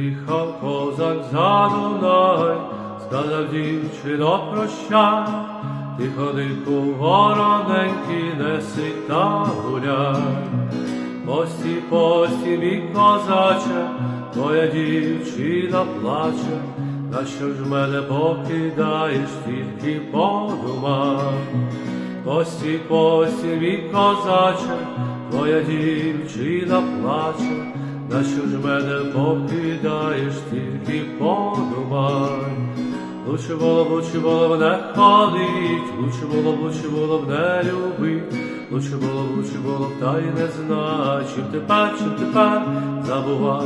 Їхав козак за Дунай, сказав дівчино прощай, ти ходи по вороненьки, неси та гуляй. Пості, пості, мій козаче, твоя дівчина плаче, на що ж мене покидаєш, тільки подумай. Пості, пості, мій козаче, твоя дівчина плаче, на що ж мене покидаєш, тільки подумай. Лучше було, лучше було б не ходить, лучше було, лучше було б не любить, лучше було, лучше було та й не знать, чим тепер, чим тепер забувать.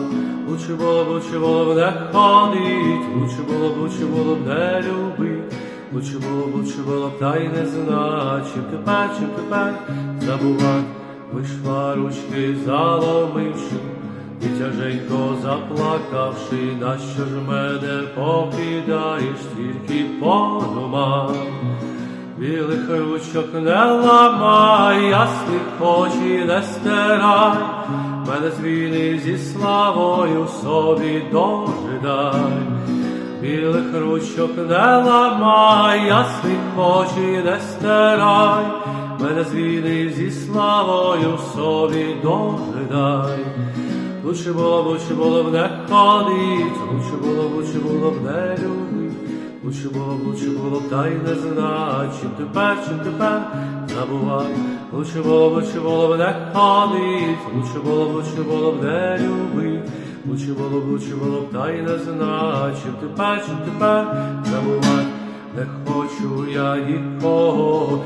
Лучше було, лучше було б не ходить, лучше було, лучше було б не любить, лучше було, лучше було та й не знать, чим тепер, чим тепер забувать. Вийшла ручки заломивши, тяженько заплакавши, на що ж мене покидаєш, тільки подумай. Білих ручок не ламай, ясних очі не стирай, мене з війни зі славою собі дожидай. Білих ручок не ламай, ясних очі не стирай, мене з війни зі славою собі дожидай. Лучше було б, лучше було б не ходить, лучше було б, лучше було б не любить, лучше було лучше було б та й не знать, тепер, чим тепер забувай. Лучше було б, лучше було б не ходить, лучше було б, лучше було б не любить, лучше було лучше було б та й не знать, тепер, чим тепер забувай. Не хочу я нікого,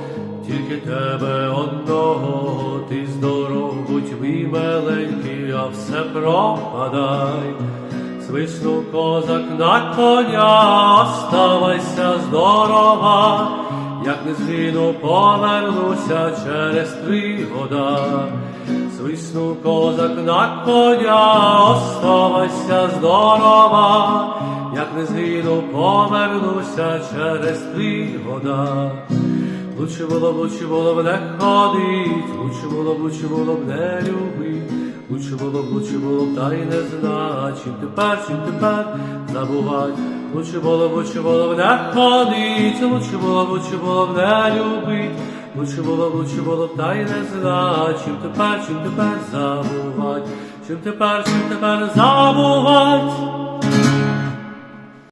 тільки тебе одного, ти здоров, будь мій миленький, а все пропадай. Свиснув козак на коня, оставайся здорова, як не згину, повернуся через три года. Свиснув козак на коня, оставайся здорова, як не згину, повернуся через три года. Лучше було б, лучше було б не ходить, лучше було б, лучше було б не любить, лучше було б, лучше було б та й не знать, чим тепер, чим тепер забувать. Лучше було б, лучше було б не ходить, лучше було б, лучше було б не любить, лучше було б, лучше було б та й не знать, чим тепер, чим тепер забувать, чим тепер, чим тепер забувать.